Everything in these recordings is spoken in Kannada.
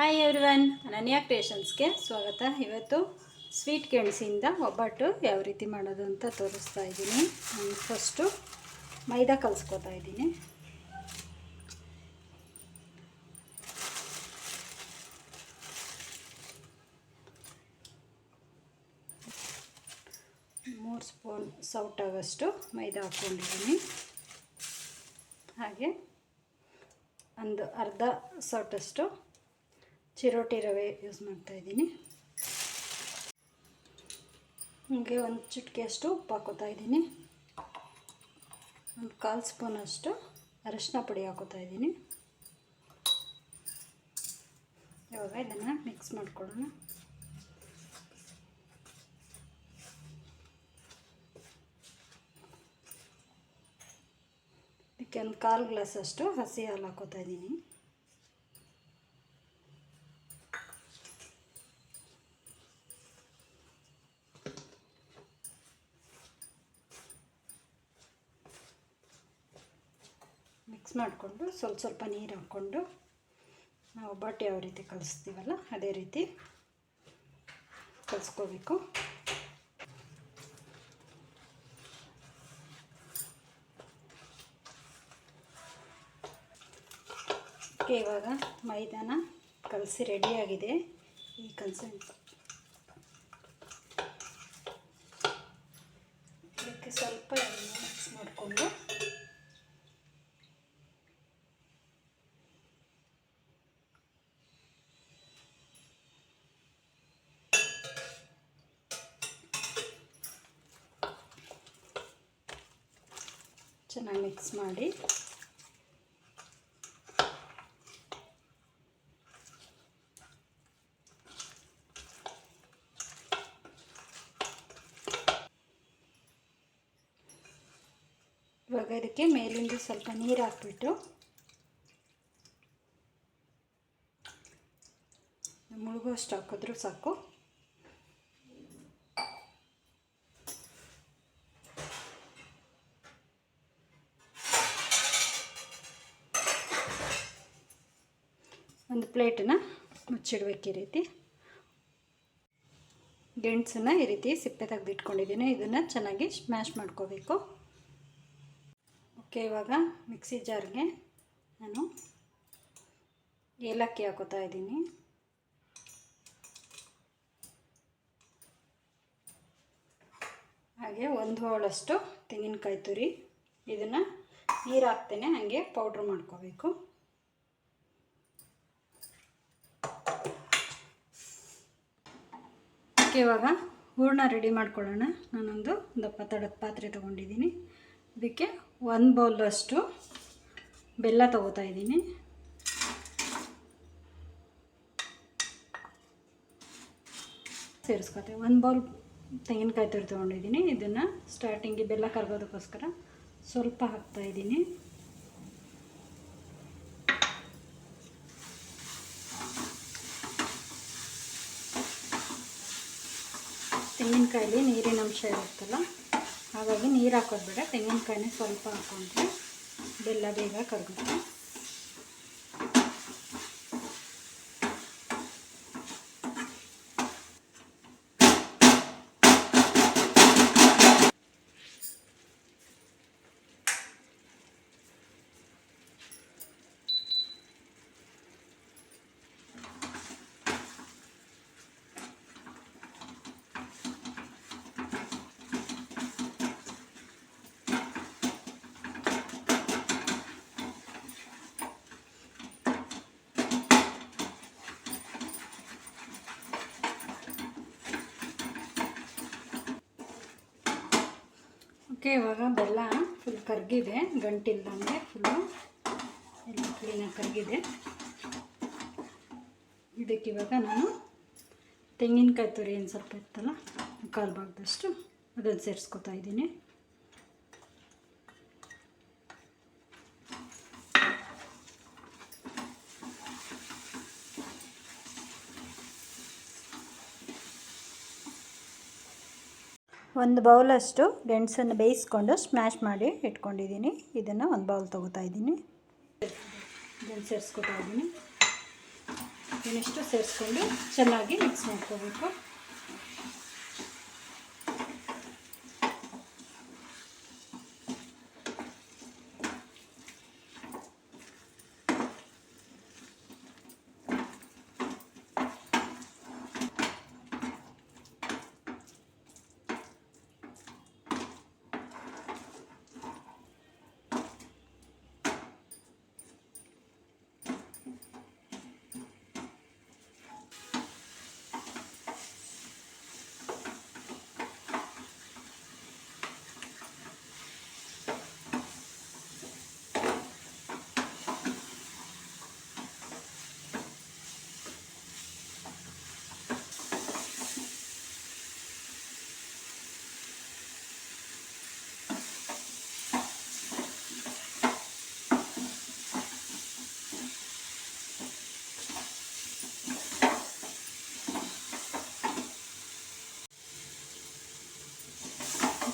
ಹಾಯ್ ಎವ್ರಿವನ್ ಅನನ್ಯ ಕ್ರಿಯೇಷನ್ಸ್ಗೆ ಸ್ವಾಗತ. ಇವತ್ತು ಸ್ವೀಟ್ ಗೆಣಸಿಂದ ಒಬ್ಬಟ್ಟು ಯಾವ ರೀತಿ ಮಾಡೋದು ಅಂತ ತೋರಿಸ್ತಾ ಇದ್ದೀನಿ. ನಾನು ಫಸ್ಟು ಮೈದಾ ಕಲಿಸ್ಕೊತಾ ಇದ್ದೀನಿ. ಮೂರು ಸ್ಪೂನ್ ಸೌಟ್ ಆಗೋಷ್ಟು ಮೈದಾ ಹಾಕ್ಕೊಂಡಿದ್ದೀನಿ. ಹಾಗೆ ಒಂದು ಅರ್ಧ ಸೌಟಷ್ಟು ಚಿರೋಟಿ ರವೆ ಯೂಸ್ ಮಾಡ್ತಾಯಿದ್ದೀನಿ ಹಾಗೆ ಒಂದು ಚಿಟಿಕೆಯಷ್ಟು ಉಪ್ಪು ಹಾಕೋತಾ ಇದ್ದೀನಿ. ಒಂದು ಕಾಲು ಸ್ಪೂನಷ್ಟು ಅರಶಿನ ಪುಡಿ ಹಾಕೋತಾ ಇದ್ದೀನಿ. ಇವಾಗ ಇದನ್ನು ಮಿಕ್ಸ್ ಮಾಡ್ಕೊಳ್ಳೋಣ. ಇದಕ್ಕೆ ಒಂದು ಕಾಲು ಗ್ಲಾಸಷ್ಟು ಹಸಿ ಹಾಲು ಹಾಕೋತಾ ಇದ್ದೀನಿ. ಮಿಕ್ಸ್ ಮಾಡಿಕೊಂಡು ಸ್ವಲ್ಪ ಸ್ವಲ್ಪ ನೀರು ಹಾಕ್ಕೊಂಡು ನಾವು ಒಬ್ಬಟ್ಟು ಯಾವ ರೀತಿ ಕಲಿಸ್ತೀವಲ್ಲ ಅದೇ ರೀತಿ ಕಲಿಸ್ಕೋಬೇಕು. ಇವಾಗ ಮೈದಾನ ಕಲಸಿ ರೆಡಿಯಾಗಿದೆ ಈ ಕನ್ಸೆಂಟ್ ಇದಕ್ಕೆ ಸ್ವಲ್ಪ ಎಣ್ಣೆ ಮಿಕ್ಸ್ ಮಾಡಿಕೊಂಡು ಚೆನ್ನಾಗಿ ಮಿಕ್ಸ್ ಮಾಡಿ. ಇವಾಗ ಇದಕ್ಕೆ ಮೇಲಿಂದ ಸ್ವಲ್ಪ ನೀರು ಹಾಕ್ಬಿಟ್ಟು ಮುಳುಗುವಷ್ಟು ಹಾಕಿದ್ರೂ ಸಾಕು. ಒಂದು ಪ್ಲೇಟನ್ನು ಮುಚ್ಚಿಡ್ಬೇಕು ಈ ರೀತಿ. ಗೆಣಸನ್ನು ಈ ರೀತಿ ಸಿಪ್ಪೆ ತೆಗೆದಿಟ್ಕೊಂಡಿದ್ದೀನಿ. ಇದನ್ನು ಚೆನ್ನಾಗಿ ಸ್ಮ್ಯಾಶ್ ಮಾಡ್ಕೋಬೇಕು. ಓಕೆ, ಇವಾಗ ಮಿಕ್ಸಿ ಜಾರ್ಗೆ ನಾನು ಏಲಕ್ಕಿ ಹಾಕೋತಾ ಇದ್ದೀನಿ. ಹಾಗೆ ಒಂದು ಹೋಳಷ್ಟು ತೆಂಗಿನಕಾಯಿ ತುರಿ. ಇದನ್ನು ನೀರು ಹಾಕ್ತೇನೆ, ಹಾಗೆ ಪೌಡ್ರ್ ಮಾಡ್ಕೋಬೇಕು. ಓಕೆ, ಇವಾಗ ಹೂರಣ ರೆಡಿ ಮಾಡ್ಕೊಳ್ಳೋಣ. ನಾನೊಂದು ದಪ್ಪ ತಡದ ಪಾತ್ರೆ ತೊಗೊಂಡಿದ್ದೀನಿ. ಇದಕ್ಕೆ ಒಂದು ಬೌಲಷ್ಟು ಬೆಲ್ಲ ತೊಗೋತಾ ಇದ್ದೀನಿ. ಸೇರಿಸ್ಕೊತೀವಿ ಒಂದು ಬೌಲ್ ತೆಂಗಿನಕಾಯಿ ತುರಿ ತೊಗೊಂಡಿದ್ದೀನಿ. ಇದನ್ನು ಸ್ಟಾರ್ಟಿಂಗಿಗೆ ಬೆಲ್ಲ ಕರ್ಗೋದಕ್ಕೋಸ್ಕರ ಸ್ವಲ್ಪ ಹಾಕ್ತಾ ತೆಂಗಿನಕಾಯಲ್ಲಿ ನೀರಿನ ಅಂಶ ಇರುತ್ತಲ್ಲ ಹಾಗಾಗಿ ನೀರು ಹಾಕೋದು ಬೇಡ. ತೆಂಗಿನಕಾಯಿನೇ ಸ್ವಲ್ಪ ಹಾಕೊಂಡ್ರೆ ಬೆಲ್ಲ ಬೇಗ ಕರಗುತ್ತೆ. ಓಕೆ ಇವಾಗ ಬೆಲ್ಲ ಫುಲ್ ಕರಗಿದೆ, ಗಂಟಿಲ್ದಂಗೆ ಫುಲ್ಲು ಎಲ್ಲ ಕ್ಲೀನಾಗಿ ಕರಗಿದೆ. ಇದಕ್ಕೆ ಇವಾಗ ನಾನು ತೆಂಗಿನಕಾಯಿ ತುರಿ ಏನು ಸ್ವಲ್ಪ ಇತ್ತಲ್ಲ, ಕಾಲು ಭಾಗದಷ್ಟು ಅದನ್ನು ಸೇರಿಸ್ಕೊತಾ ಇದ್ದೀನಿ. ಒಂದು ಬೌಲಷ್ಟು ಗೆಣಸನ್ನು ಬೇಯಿಸ್ಕೊಂಡು ಸ್ಮ್ಯಾಶ್ ಮಾಡಿ ಇಟ್ಕೊಂಡಿದ್ದೀನಿ. ಇದನ್ನು ಒಂದು ಬೌಲ್ ತೊಗೋತಾ ಇದ್ದೀನಿ. ಇದನ್ನು ಸೇರಿಸ್ಕೊತಾ ಇದ್ದೀನಿ. ಇದನ್ನಿಷ್ಟು ಸೇರಿಸ್ಕೊಂಡು ಚೆನ್ನಾಗಿ ಮಿಕ್ಸ್ ಮಾಡ್ಕೋಬೇಕು.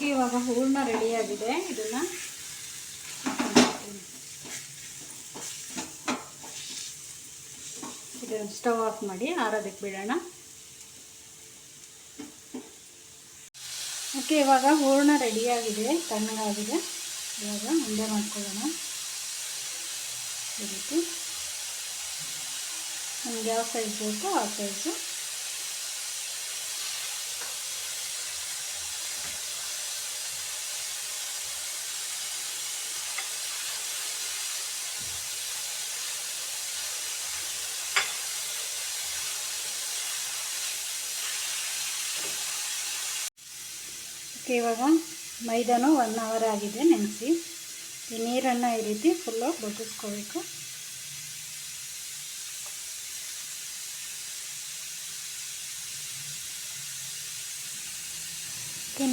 ಓಕೆ ಇವಾಗ ಹೂರ್ಣ ರೆಡಿಯಾಗಿದೆ ಇದನ್ನು ಇದನ್ನು ಸ್ಟವ್ ಆಫ್ ಮಾಡಿ ಆರೋದಕ್ಕೆ ಬಿಡೋಣ. ಓಕೆ ಇವಾಗ ಹೂರ್ಣ ರೆಡಿಯಾಗಿದೆ ತಣ್ಣಗಾಗಿದೆ. ಇವಾಗ ಉಂಡೆ ಮಾಡ್ಕೊಳ್ಳೋಣ. ನಮ್ಗೆ ಯಾವ ಸೈಜ್ ಬೇಕೋ ಆ ಸೈಜು ಓಕೆ ಇವಾಗ ಮೈದಾನು ಒನ್ ಅವರ್ ಆಗಿದೆ, ನೆನೆಸಿ. ಈ ನೀರನ್ನು ಈ ರೀತಿ ಫುಲ್ಲು ಬಗ್ಗಿಸ್ಕೋಬೇಕು.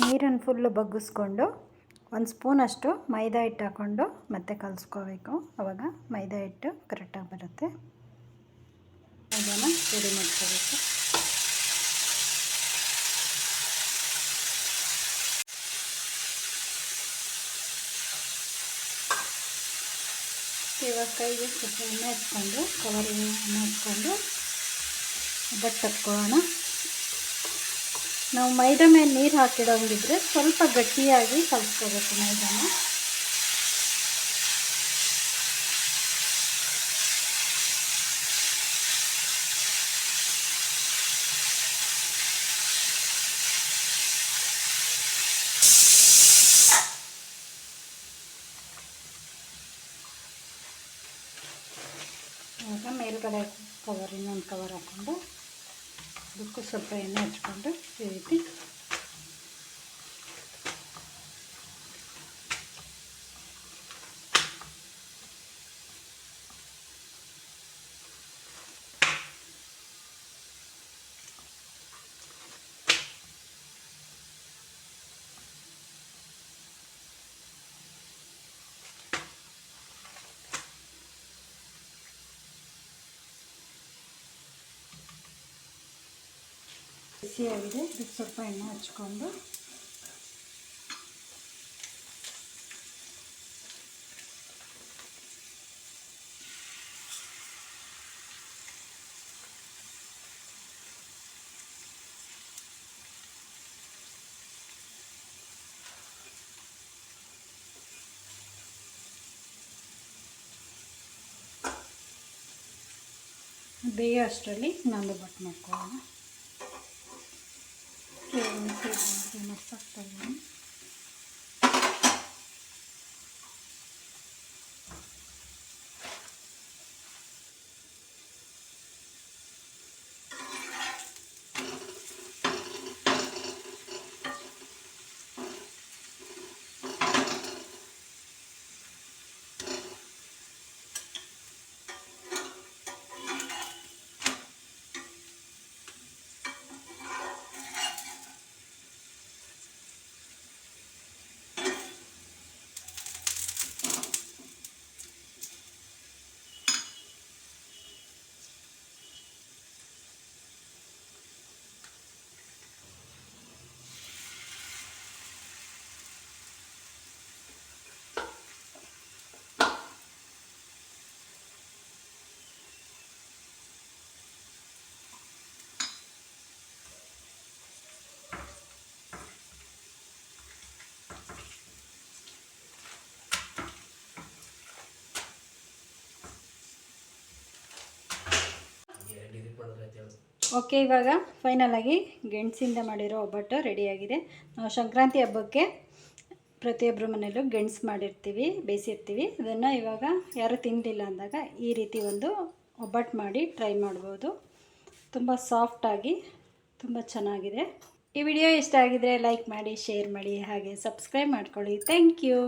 ನೀರನ್ನು ಫುಲ್ಲು ಬಗ್ಗಿಸ್ಕೊಂಡು ಒಂದು ಸ್ಪೂನಷ್ಟು ಮೈದಾ ಹಿಟ್ಟು ಹಾಕ್ಕೊಂಡು ಮತ್ತೆ ಕಲಿಸ್ಕೋಬೇಕು. ಆವಾಗ ಮೈದಾ ಹಿಟ್ಟು ಕರೆಕ್ಟಾಗಿ ಬರುತ್ತೆ. ಅದನ್ನು ರೆಡಿ ಮಾಡ್ಕೋಬೇಕು. ಇವಾಗ ಕೈಗೆ ಸ್ವಲ್ಪ ಎಣ್ಣೆ ಹಚ್ಕೊಂಡು ಕವರ್ ಎಣ್ಣೆ ಹಚ್ಕೊಂಡು ಬಟ್ ಹತ್ಕೊಳ್ಳೋಣ. ನಾವು ಮೈದಾ ಮೇಲೆ ನೀರು ಹಾಕಿಡೋಂಗಿದ್ರೆ ಸ್ವಲ್ಪ ಗಟ್ಟಿಯಾಗಿ ಕಲಿಸ್ಕೋಬೇಕು ಮೈದಾನ ಇವಾಗ ಮೇಲ್ಗಡೆ ಕವರ್ ಇನ್ನೊಂದು ಕವರ್ ಹಾಕ್ಕೊಂಡು ಅದಕ್ಕೂ ಸ್ವಲ್ಪ ಎಣ್ಣೆ ಹಚ್ಕೊಂಡು ಈ ರೀತಿ ಬಿಸಿಯಾಗಿದೆ ಇದಕ್ಕೆ ಸ್ವಲ್ಪ ಎಣ್ಣೆ ಹಚ್ಕೊಂಡು ಬೇಯೋ ಅಷ್ಟರಲ್ಲಿ ಇನ್ನೊಂದು ಬಟ್ ಮಾಡ್ಕೊಳ್ಳೋಣ Yoğunu sevdiğimiz yemek saklayalım. Okay ಇವಾಗ ಫೈನಲಾಗಿ ಗೆಣಸಿಂದ ಮಾಡಿರೋ ಒಬ್ಬಟ್ಟು ರೆಡಿಯಾಗಿದೆ ನಾವು ಸಂಕ್ರಾಂತಿ ಹಬ್ಬಕ್ಕೆ ಪ್ರತಿಯೊಬ್ಬರ ಮನೆಯಲ್ಲೂ ಗೆಣಸು ಮಾಡಿರ್ತೀವಿ, ಬೇಯಿಸಿರ್ತೀವಿ. ಅದನ್ನು ಇವಾಗ ಯಾರು ತಿಂದಿಲ್ಲ ಅಂದಾಗ ಈ ರೀತಿ ಒಂದು ಒಬ್ಬಟ್ಟು ಮಾಡಿ ಟ್ರೈ ಮಾಡ್ಬೋದು. ತುಂಬ ಸಾಫ್ಟಾಗಿ ತುಂಬ ಚೆನ್ನಾಗಿದೆ. ಈ ವಿಡಿಯೋ ಇಷ್ಟ ಆಗಿದರೆ ಲೈಕ್ ಮಾಡಿ ಶೇರ್ ಮಾಡಿ, ಹಾಗೆ ಸಬ್ಸ್ಕ್ರೈಬ್ ಮಾಡ್ಕೊಳ್ಳಿ. Thank you